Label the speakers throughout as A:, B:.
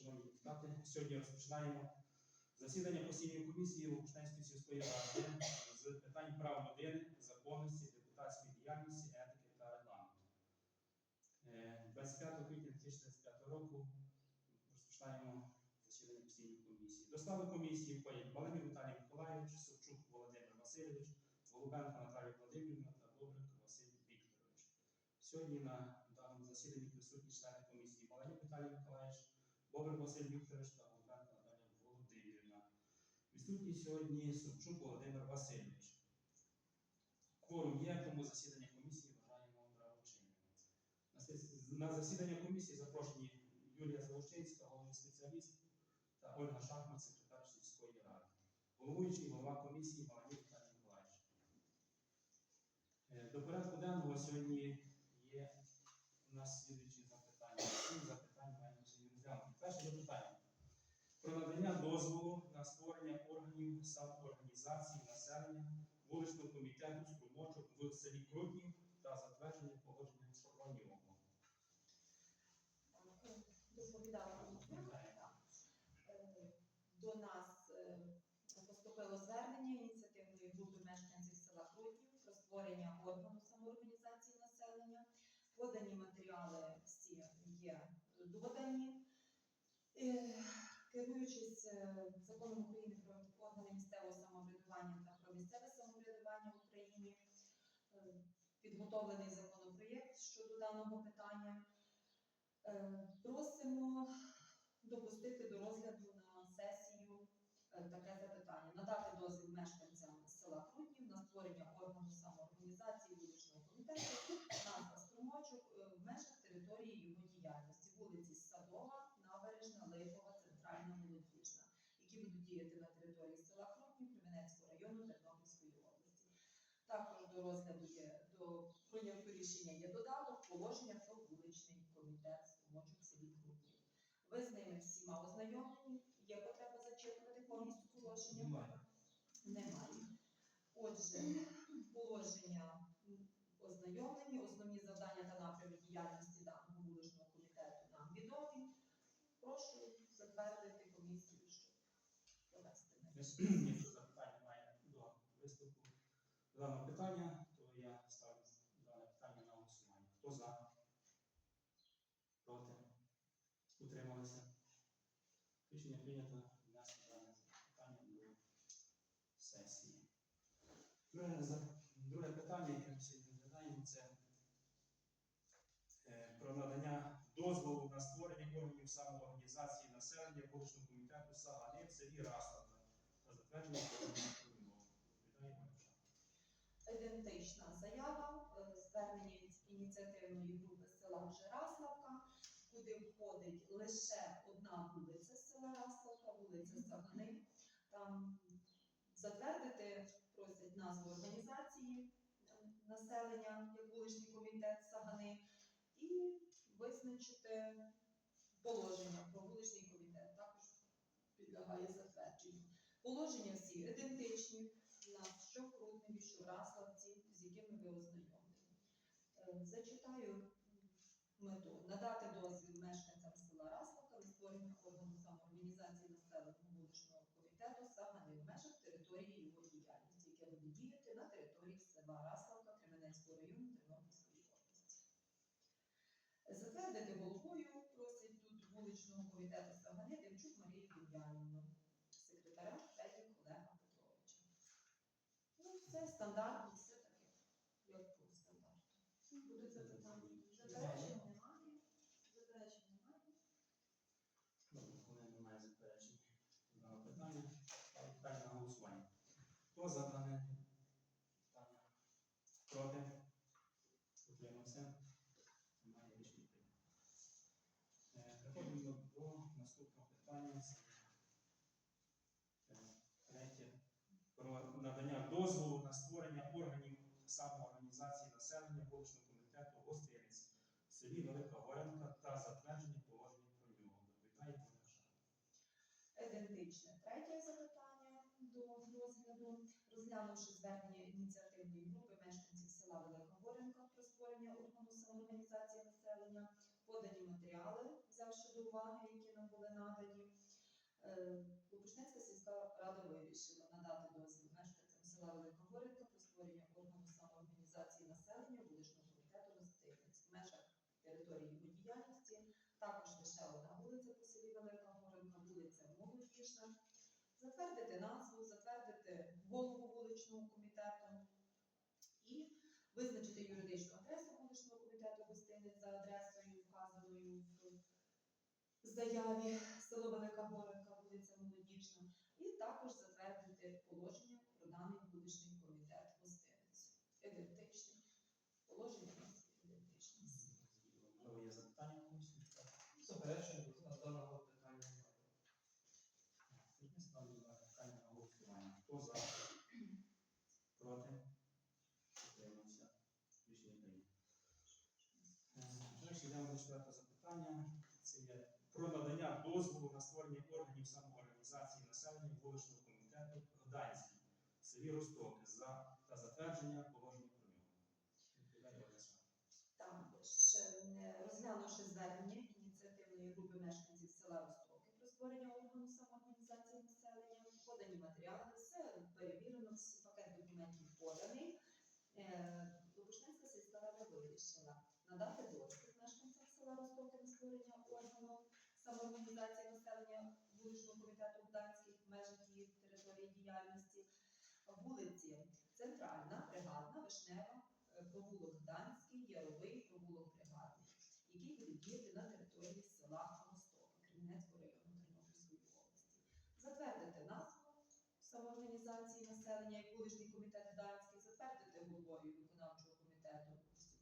A: Шановні депутати, сьогодні розпочинаємо засідання постійної комісії Лопушненської сільської ради з питань прав людини, законності, депутатської діяльності, етики та регламенту. Е, 25 квітня 2025 року розпочинаємо засідання постійної комісії. До складу комісії входять Балемір Віталій Миколайович, Савчук Володимир Васильович, Голубенко Наталія Владимирівна та Бобрик Василь Вікторович. Сьогодні на даному засіданні присутні члени комісії Балемір Віталій Миколайович, Бобрик Василь Вікторович та Голубенко Наталія Володимирівна. Відсутній сьогодні Савчук Володимир Васильович. Кворум є, тому засідання комісії вважаємо правочинним. На засідання комісії запрошені Юлія Залучинська, головний спеціаліст, та Ольга Шахмат, секретар сільської ради. Головуючий голова комісії Маланюк Віталій Миколаївич. Е, До порядку денного сьогодні є у нас слідуючі запитання. Перше запитання. Про надання дозволу на створення органів самоорганізації населення вуличного комітету струмочок в селі Крутнів та затвердження про нього.
B: доповідала. Е, До нас е, поступило звернення ініціативної групи мешканців села Крутнів про створення органу самоорганізації населення. Подані матеріали всі є додані. Е, Керуючись е, законом України про органи місцевого самоврядування та про місцеве самоврядування в Україні, е, підготовлений законопроєкт щодо даного питання. Просимо допустити до розгляду на сесію таке запитання. Надати дозвіл мешканцям села Крутнів на створення органу самоорганізації вуличного комітету назва струмочок е, в межах території його діяльності, вулиці Садова, Набережна, Липова, Центральна, Молодіжна, які будуть діяти на території села Крутнів, Кременецького району Тернопільської області. Також до розгляду є до прийнятого рішення є додаток положення про вуличний комітет в селі Крутнів. Ви з ними всіма ознайомлені. Є потреба зачитувати повністю положення?
A: Немає.
B: Немає. Отже, положення ознайомлені, основні завдання та напрями діяльності даного вуличного комітету нам відомі. Прошу затвердити комісію, щоб провести неї.
A: Якщо запитань немає до виступу даного питання, то я ставлю дане питання на голосування. Хто за? Проти? Утрималися? Рішення прийнято внести дане питання до сесії. Друге, питання, яке ми сьогодні розглядаємо, це е, про надання дозволу на створення органів самоорганізації населення вуличного комітету Сагани в селі Раславка
B: Ідентична заява, е, звернення ініці- ініціативної групи села Жераславка, куди входить лише одна вулиця села Раславка, вулиця Сагани. Там затвердити просять назву організації населення як вуличний комітет Сагани і визначити положення про вуличний комітет. Також підлягає затвердженню. Положення всі ідентичні нас що в Крутневі, що Раславці, з якими ви ознайомлені. Е, Зачитаю мету. Надати дозвіл мешканцям села Раславка на створення органу самоорганізації населеного вуличного комітету Сагани в межах території його діяльності, яке буде діяти на території села Раславка Кременецького району Тернопільської області. Затвердити головою просить тут вуличного комітету Сагани Демчук Марію це стандарт, все таке, як по стандарту. Будуть запитання? Заперечень немає. Заперечень немає.
A: У мене немає заперечень питання, питання на голосування. Хто за дане питання? Проти? Утримався? Немає рішення прийнято. Е, Переходимо до наступного питання. Це е, третє. Про надання дозволу на створення органів самоорганізації населення вуличного комітету Гостиниць в селі Велика Горянка та затвердження положення про нього. Доповідає Ольга Шахова.
B: Ідентичне третє запитання до розгляду. Розглянувши звернення ініціативної групи мешканців села Велика Горенка про створення органу самоорганізації населення, подані матеріали спершу до уваги, які нам були надані. Е, сільська рада вирішила надати дозвіл мешканцям села Велика Горенка про створення органу самоорганізації населення вуличного комітету гостиниць в межах території його діяльності. Також лише одна вулиця по селі Велика Горенка, вулиця Молодіжна. Затвердити назву, затвердити голову вуличного комітету і визначити юридичну адресу вуличного комітету гостиниць за адресою, вказаною в заяві село Велика Горенка, вулиця Молодіжна, і також затвердити положення про даний вуличний комітет гостиниць. Ідентичне. Положення.
A: Є запитання комусь?
C: Заперечення до даного питання.
A: Тоді ставлю на питання на голосування. Хто за? Проти? Утримався. Рішення прийнято. Е, Далі йдемо до четвертого запитання. Це є про надання дозволу на створення органів самоорганізації населення вуличного комітету Гданський в селі Ростоки за та затвердження положення про нього. Відповідає Олеся.
B: Також е, розглянувши звернення ініціативної групи мешканців села Ростоки про створення органу самоорганізації населення, подані матеріали, все перевірено, пакет документів поданий. Е, сільська рада вирішила надати дозвіл мешканцям села Ростоки на створення органу самоорганізації населення вуличного комітету Гданських в межах її території діяльності, вулиці Центральна, Бригадна, Вишнева, е, провулок Гданський, Яровий, провулок діяти на території села Ростоки, Кремінецького району Тернопільської області. Затвердити назву самоорганізації населення як вуличний комітет Гданський, затвердити головою виконавчого комітету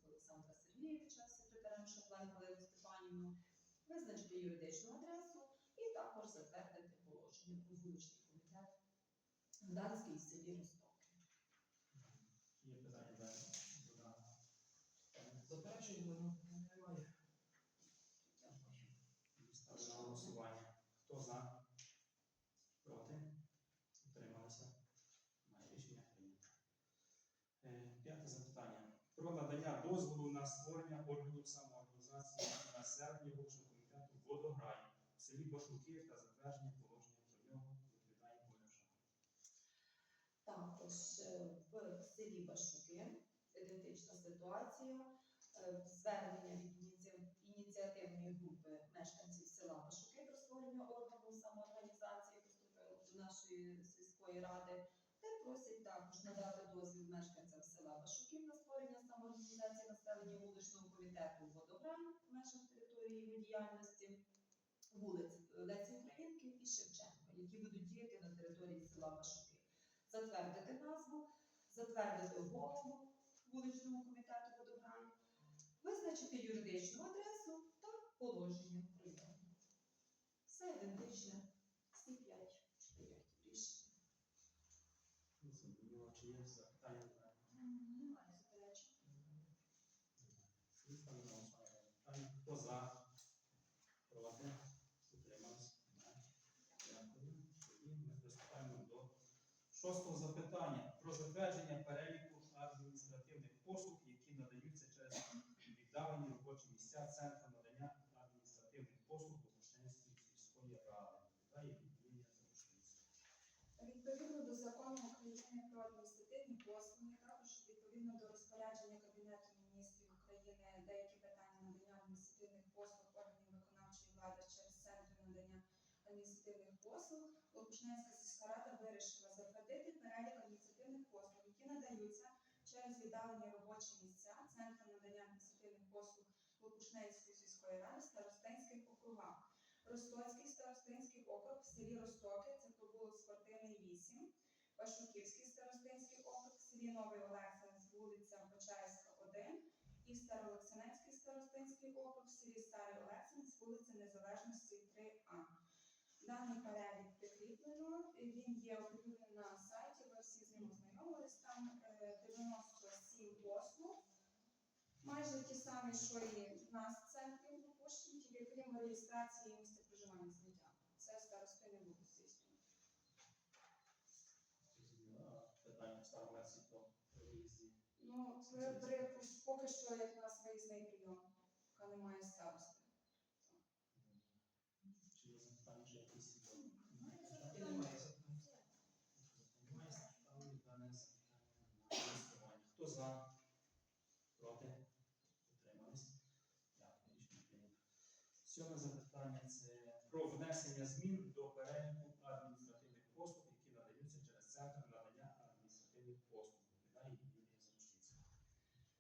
B: Олександра Сергійовича, секретарем Шаплай Галину Степанівну, визначити юридичну адресу і також затвердити положення про вуличний комітет Гданський в селі Ростоки.
A: Є питання далі до даного питання?
C: Заперечень до даного питання немає.
A: Ставлю на голосування. Хто за? Проти? Утрималися? Немає рішення прийнято. Е, П'яте запитання. Про надання дозволу на створення органів самоорганізації населення вуличного комітету Водограй в селі Башуки та затвердження положення про нього відповідає Оляша.
B: Також е, в селі Башуки ідентична ситуація. Е, Звернення від ініціативної групи мешканців села Башуки про створення органу самоорганізації поступило до нашої сільської ради, де просять також надати дозвіл мешканцям села Башуків на створення самоорганізації населення вуличного комітету Водограй в межах території його діяльності вулиць Лесі Українки і Шевченка, які будуть діяти на території села Башуки затвердити назву, затвердити голову вуличного комітету водограй, визначити юридичну адресу та положення про. Все ідентичне, всі п'ять проєктів рішення.
A: Зрозуміло, чи є запитання до даного?
B: Немає заперечень.
A: Всі ставлю на голосування питання. Хто за? Проти? Утримався? Немає. Дякую. Тоді ми приступаємо до шостого запитання про затвердження переліку адміністративних послуг, які надаються через віддалені робочі місця Центру надання адміністративних послуг Богошенської сільської ради.
D: Відповідно до закону України про адміністративні послуги, також відповідно до розпорядження Кабінету міністрів України деякі питання надання адміністративних послуг органів виконавчої влади через центри надання адміністративних послуг, Лопушнецька сільська рада вирішила затвердити перелік адміністративних послуг, які надаються через віддалені робочі місця Центру надання адміністративних послуг Лопушнецької сільської ради старостинських округах. Ростоцький старостинський округ в селі Ростоки, це провулок Спортивний 8, Пашуківський старостинський округ в селі Новий Олексанець, вулиця Почаївська, 1, і Староолексанецький старостинський округ в селі Старий Олексанець, вулиця Незалежності 3А. Даний перелік прикріплено, він є оприлюднений на сайті, ви всі з ним ознайомились, там е, 97 послуг. Майже ті самі, що і в нас в центрі допущені, тільки крім реєстрації місця проживання зняття. Це старости не будуть здійснювати.
A: Питання ставимо по виїзді.
D: Ну, це при, поки що як у нас виїзний прийом, поки немає старости.
A: Там ще якісь
C: І немає запитань.
A: Немає ставлю дане запитання на голосування. Хто за? Проти? Утримались? Дякую, рішення прийнято. Сьоме запитання це про внесення змін до переліку адміністративних послуг, які надаються через центр надання адміністративних послуг.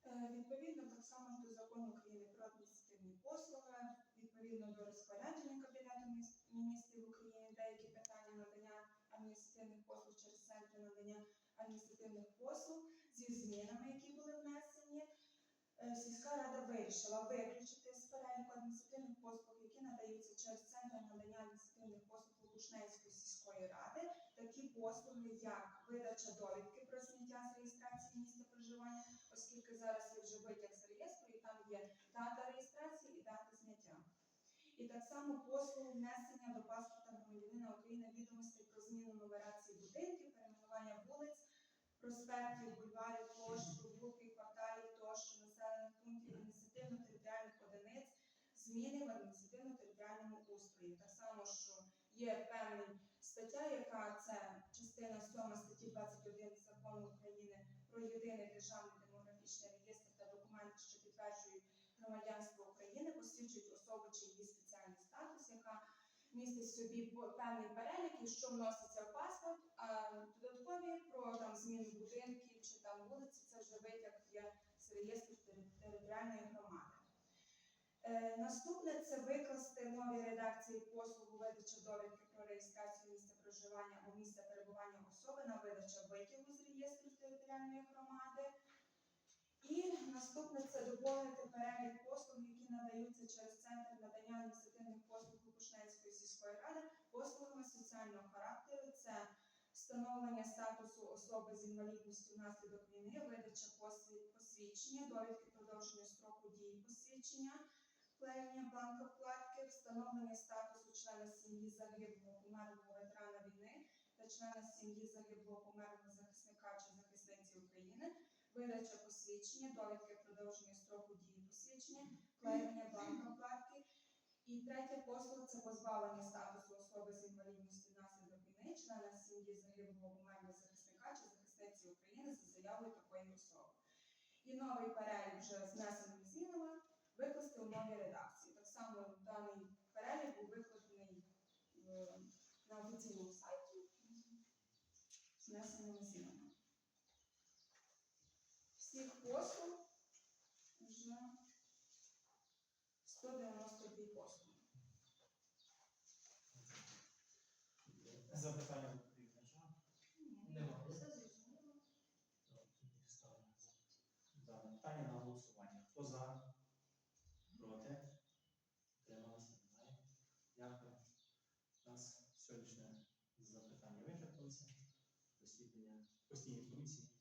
D: Е, Відповідно так само до закону України про адміністративні послуги, відповідно до розпорядження Кабінету міністрів України, деякі питання надання адміністративних послуг через центри надання адміністративних послуг зі змінами, які були внесені. е, Сільська рада вирішила виключити з переліку адміністративних послуг, які надаються через центр надання адміністративних послуг Лопушненської сільської ради, такі послуги, як видача довідки про зняття з реєстрації місця проживання, оскільки зараз є вже витяг з реєстру, і там є дата реєстрації і дата зняття. І так само послуги внесення до паспорта громадянина України відомостей про зміну нумерації будинків, перейменування вулиць, проспектів, бульварів, площ, провулків, кварталів тощо, населених пунктів, адміністративно-територіальних одиниць, зміни в адміністративно-територіальному устрої. Так само, що є певна стаття, яка це частина 7 статті 21 закону України про єдиний державний демографічний реєстр та документи, що підтверджують громадянство України, посвідчують особу чи її спеціальний статус, яка містить собі певний перелік, і що вноситься в паспорт, а додаткові про там зміну будинків чи там вулиці, це вже витяг є з реєстру територіальної громади. Е, наступне це викласти редакції послугу видача довідки про реєстрацію місця проживання або місця перебування особи на видача витягу з реєстру територіальної громади. І наступне це доповнити перелік послуг, які надаються через центр надання адміністративних послуг Лукушненської сільської ради, послугами соціального характеру. Це встановлення статусу особи з інвалідністю внаслідок війни, видача посвідчення, довідки продовження строку дії посвідчення, вклеєння бланка вкладки, встановлення статусу члена сім'ї загиблого померлого ветерана війни та члена сім'ї загиблого померлого захисника чи захисниці України, видача посвідчення, довідки продовження строку дії посвідчення, вклеєння бланка вкладки. І третя послуга це позбавлення статусу особи з інвалідністю внаслідок війни, члена сім'ї загиблого померлого захисника чи захисниці України за заявою такої особи. І новий перелік вже з внесеними змінами викласти у новій редакції. Так само даний перелік був викладений на офіційному сайті внесеними змінами. Всіх послуг вже 192 послуги.
A: Запитання до доповідача.
C: Нема.
B: Все зрозуміло.
A: Тоді ставлю дане питання на голосування. Хто за? Проти? Утрималися? Немає. Дякую. У нас сьогоднішнє запитання вичерпалося. Засідання постійної комісії заключено. Дякую.
B: Дякую вам.